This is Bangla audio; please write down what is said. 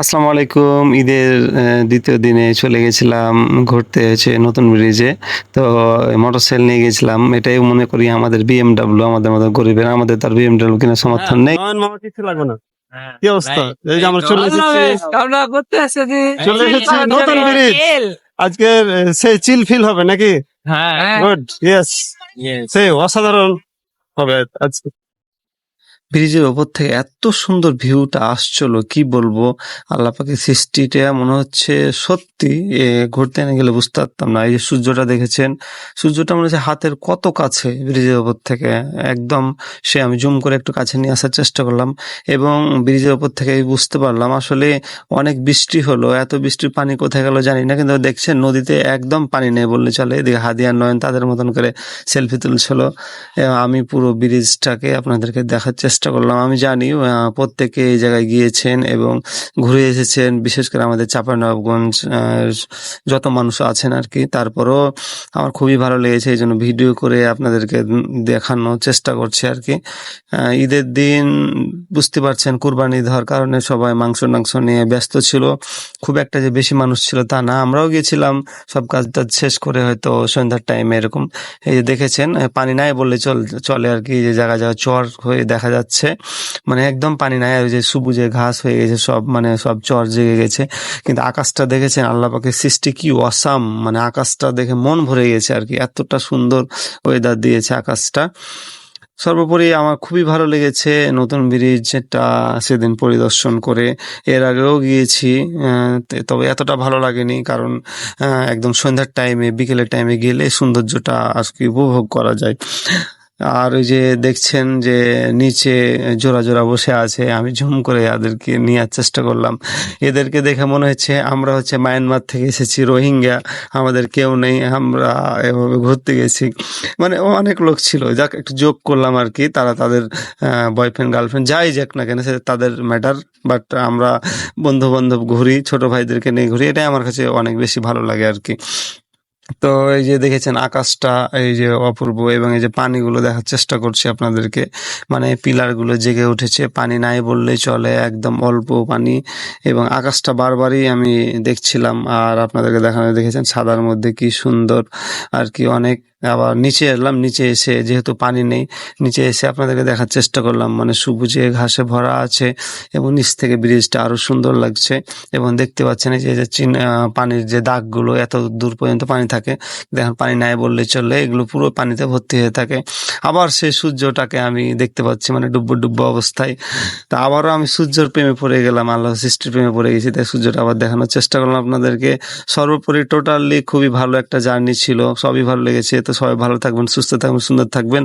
আসসালামু আলাইকুম। ঈদের দ্বিতীয় দিনে চলে গেছিলাম ঘুরতে হচ্ছে নতুন ব্রিজে। তো মোটরসাইকেল নিয়ে গেছিলাম। এটাই মনে করি আমাদের বিএমডাব্লিউ আমাদের মতো গরিবের আমাদের তার বিএমডাব্লিউ কিনা সমর্থন নেই। কিছু লাগবে না? কি অবস্থা? এই যে আমরা চলে এসেছি। এসেছি নতুন ব্রিজ। আজকে সেই চিল ফিল হবে নাকি? হ্যাঁ। গুড ইয়েস সেই অসাধারণ হবে আজকে। ব্রিজের ওপর থেকে এত সুন্দর ভিউটা আসছিল, কি বলব? আল্লাহ পাকের সৃষ্টিটা মনে হচ্ছে সত্যি ঘুরতে না গেলে বুঝতে পারতাম না। এই যে সূর্যটা দেখেছেন, সূর্যটা মনে হচ্ছে হাতের কত কাছে ব্রিজের ওপর থেকে। একদম সে আমি জুম করে একটু কাছে নিয়ে আসার চেষ্টা করলাম এবং ব্রিজের ওপর থেকে বুঝতে পারলাম। আসলে অনেক বৃষ্টি হলো, এত বৃষ্টির পানি কোথায় গেল জানি না, কিন্তু দেখছেন নদীতে একদম পানি নেই বললে চলে। এদিকে হাদিয়া নয়ন তাদের মতন করে সেলফি তুলছিল। আমি পুরো ব্রিজটাকে আপনাদেরকে দেখার চেষ্টা করলাম। আমি জানি প্রত্যেকে এই জায়গায় গিয়েছেন এবং ঘুরে এসেছেন বিশেষ করে আমাদের চাঁপানবাবগঞ্জ আহ, যত মানুষ আছেন আর কি তারপরও আমার খুবই ভালো লেগেছে এই জন্য ভিডিও করে আপনাদেরকে দেখানোর চেষ্টা করছি আর কি ঈদের দিন বুঝতে পারছেন কুরবানি দেওয়ার কারণে সবাই মাংস টাংস নিয়ে ব্যস্ত ছিল। খুব একটা যে বেশি মানুষ ছিল তা না। আমরাও গিয়েছিলাম সব কাজ টাজ শেষ করে হয়তো সন্ধ্যার টাইমে এরকম। এই যে দেখেছেন পানি নাই বললে চল চলে আর কি যে জায়গা জায়গা চর হয়ে দেখা যাচ্ছে। মানে একদম পানি নাই, আর যে সবুজে ঘাস হয়ে গেছে, সব মানে সব চর জেগে গেছে। কিন্তু আকাশটা দেখেছেন, আল্লাহ পাকের সৃষ্টি কি অসাম মানে আকাশটা দেখে মন ভরে গেছে আর কি, এতটা সুন্দর ওয়েদার দিয়েছে আকাশটা। সর্বোপরি আমার খুবই ভালো লেগেছে নতুন ব্রিজটা সেদিন পরিদর্শন করে। এর আগেও গিয়েছি তবে এতটা ভালো লাগেনি, কারণ একদম সন্ধ্যার টাইমে বিকেলের টাইমে গেলে সৌন্দর্যটা আজকে উপভোগ করা যায়। আর ওই যে দেখছেন যে নিচে জোড়া জোড়া বসে আছে, আমি ঝুম করে এদেরকে নেওয়ার চেষ্টা করলাম। এদেরকে দেখে মনে হচ্ছে আমরা হচ্ছে মায়ানমার থেকে এসেছি, রোহিঙ্গা, আমাদের কেউ নেই, আমরা এভাবে ঘুরতে গেছি। মানে অনেক লোক ছিল, যাক একটু যোগ করলাম আর কি, তারা তাদের বয়ফ্রেন্ড গার্লফ্রেন্ড যাই যাক না কেন সেটা তাদের ম্যাটার বাট আমরা বন্ধু বান্ধব ঘুরি, ছোট ভাইদেরকে নিয়ে ঘুরি, এটাই আমার কাছে অনেক বেশি ভালো লাগে আর কি। তো এই যে দেখেছেন আকাশটা, এই যে অপূর্ব এবং এই যে পানিগুলো দেখার চেষ্টা করছি আপনাদেরকে। মানে পিলারগুলো জেগে উঠেছে, পানি নাই বললেই চলে, একদম অল্প পানি এবং আকাশটা বারবারই আমি দেখছিলাম। আর আপনাদেরকে দেখানো, দেখেছেন সাদার মধ্যে কি সুন্দর আর কি অনেক আবার নিচে এলাম, নিচে এসে যেহেতু পানি নেই, নিচে এসে আপনাদেরকে দেখার চেষ্টা করলাম মানে সবুজে ঘাসে ভরা আছে এবং নিচ থেকে ব্রিজটা আরও সুন্দর লাগছে এবং দেখতে পাচ্ছেন এই যে যে চিন পানির যে দাগগুলো এত দূর পর্যন্ত পানি থাকে, দেখেন পানি নাই বললে চলে, এগুলো পুরো পানিতে ভর্তি হয়ে থাকে। আবার সেই সূর্যটাকে আমি দেখতে পাচ্ছি মানে ডুব্বো ডুব্বো অবস্থায়। তা আবারও আমি সূর্যের প্রেমে পড়ে গেলাম, আল্লাহ সৃষ্টির প্রেমে পড়ে গেছি, তাই সূর্যটা আবার দেখানোর চেষ্টা করলাম আপনাদেরকে। সর্বোপরি টোটালি খুবই ভালো একটা জার্নি ছিল, সবই ভালো লেগেছে। তো সবাই ভালো থাকবেন সুস্থ থাকবেন সুন্দর থাকবেন।